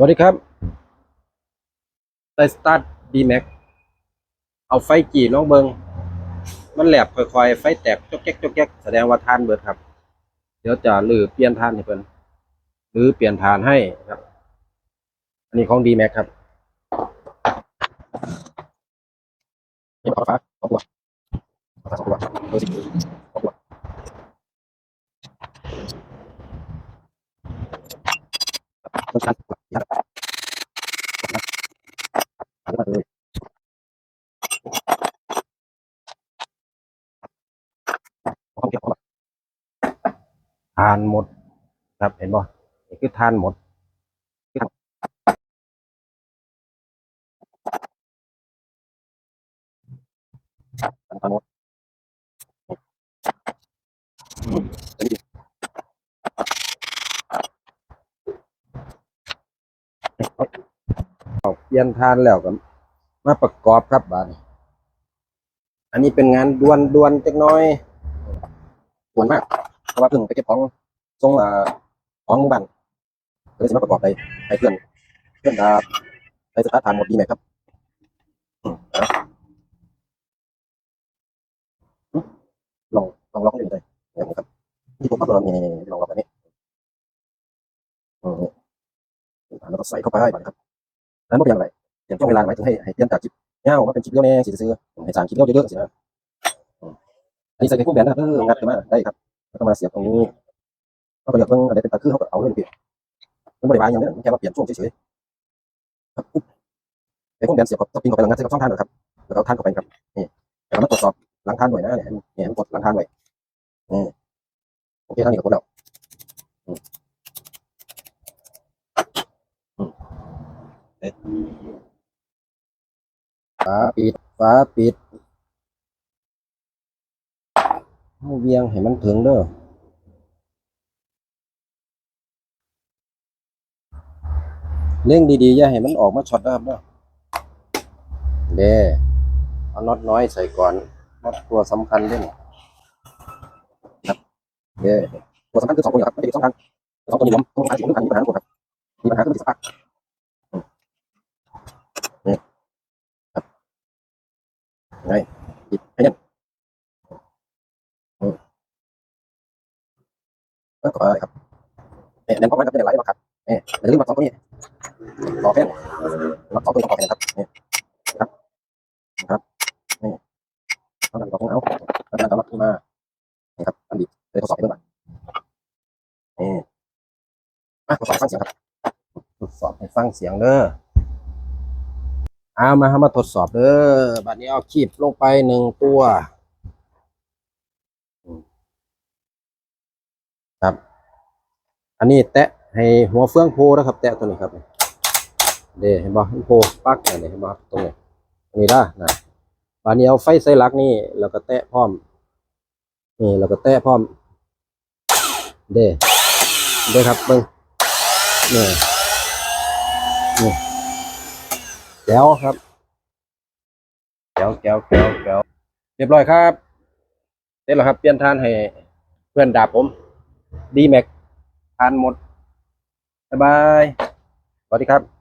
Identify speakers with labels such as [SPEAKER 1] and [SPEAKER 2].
[SPEAKER 1] สวัสดีครับไดสตาร์ทดีแม็กเอาไฟจีน้องเบิง มันแหลบค่อยๆ ไฟแตกจกแจ๊กจกแจ๊กแสดงว่าทานเบิดครับ เดี๋ยวจะลือเปลี่ยนทานให้เพิ่นหรือเปลี่ยนทานให้ครับ อันนี้ของดีแม็กครับนี่ขอฟ้าขอบัวขอฟ้าขอบัวเบอร์สิบขอบัวต้นชัดยัดมาเลยขอเก็บขอ ทานหมด ครับเห็นบ่นี่คือทานหมดทานหมดเปลี่ยนทานแล้วก็มาประกอบครับบานอันนี้เป็นงานดวนดวนจักน้อยดวนมาก ราะว่าเพิ่งไปเก็บของส่งอ่าของหมู่บ้านเลยจะมาประกอบไปให้เพื่อนเพื่อนดาไปสตาร์ทานหมดดีไหมครับลองลองล็อกดูเลยนี่ยครับที่ผมก็ลองนี่ลองล็อกแบบนี้อืมนี่แล้วก็ใส่เข้าไปแบบนี้ครับแล้วไม่เป็นไรเปลี่ยนช่วงเวลาหมายถึงให้ให้เปลี่ยนจากจิบเงามาเป็นจิบเลี้ยวแน่สิซื้อให้สารจิบเลี้ยวเยอะๆสินะอืมอันนี้ใส่ในพวกแบนนะครับเอองัดขึ้นมาได้ครับ ก็มาเสียบตรงนี้ก็ไปเลือกเพิ่งอะไรเป็นตะคือเขาก็เอาเรื่องเปลี่ยนมันไม่ได้วางอย่างนี้มันแค่มาเปลี่ยนช่วงเฉยๆครับไอ้พวกแบนเสียบกับสปริงเข้าไปหลังงานใส่กับช่องท่านนะครับแล้วก็เอาท่านเข้าไปครับนี่แต่เรามาตรวจสอบหลังท่านหน่อยนะเนี่ยเนี่ยมันกดหลังท่านไว้นี่โอเคท่านนี้ก็กดแล้วอืมเอ๊ะฝาปิดฝาปิด เอาเวียงให้มันถึงเด้อเร่งดีๆอย่าให้มันออกมาช็อตนะครับเนาะเด้เอาน็อตน้อยใส่ก่อนน็อตตัวสำคัญเล่นครับเด้ตัวสำคัญคือสองตัวนี้ครับไม่ได้สำคัญสองตัวนี้ล้มตัวสำคัญที่สำคัญมีปัญหาทุกคนครับมีปัญหาคือติดสปาร์กนี่ครับไงหยิบให้แน่นอืม แล้วก็อะไรครับเนี่ยแน่นเพราะมันจะเป็นอะไรบ้างครับเนี่ยอย่าลืมมาสองตัวนี้ต่อแค่รับสองตัวต่อแค่นะครับเนี่ยครับครับนี่เอาหนังต่อของเอาแล้วก็รับขึ้นมานี่ครับอันดีเลยทดสอบไปด้วยนี่มาทดสอบฟังเสียงครับทดสอบให้ฟังเสียงเด้อเอามาให้มาทดสอบเด้อบัดนี้เอาคีบลงไปหนึ่งตัวครับ อันนี้แตะให้หัวเฟืองโพนะครับ แตะตัวนี้ครับเด้เห็นบ่โผล่ปักเนี่ยเห็นบ่ตรงนี้ตรงนี้ได้นะบานนี้เอาไฟใส่ลักนี่แล้วก็แตะพร้อมนี่แล้วก็แตะพร้อม เด้เด้ครับเบิ่งนี่นี่แก้วครับแก้วแก้วแก้วแก้วเรียบร้อยครับเสร็จแล้วครับเปลี่ยนทานให้เพื่อนดาบผมดีแม็ก ทานหมด บ๊ายบาย สวัสดีครับ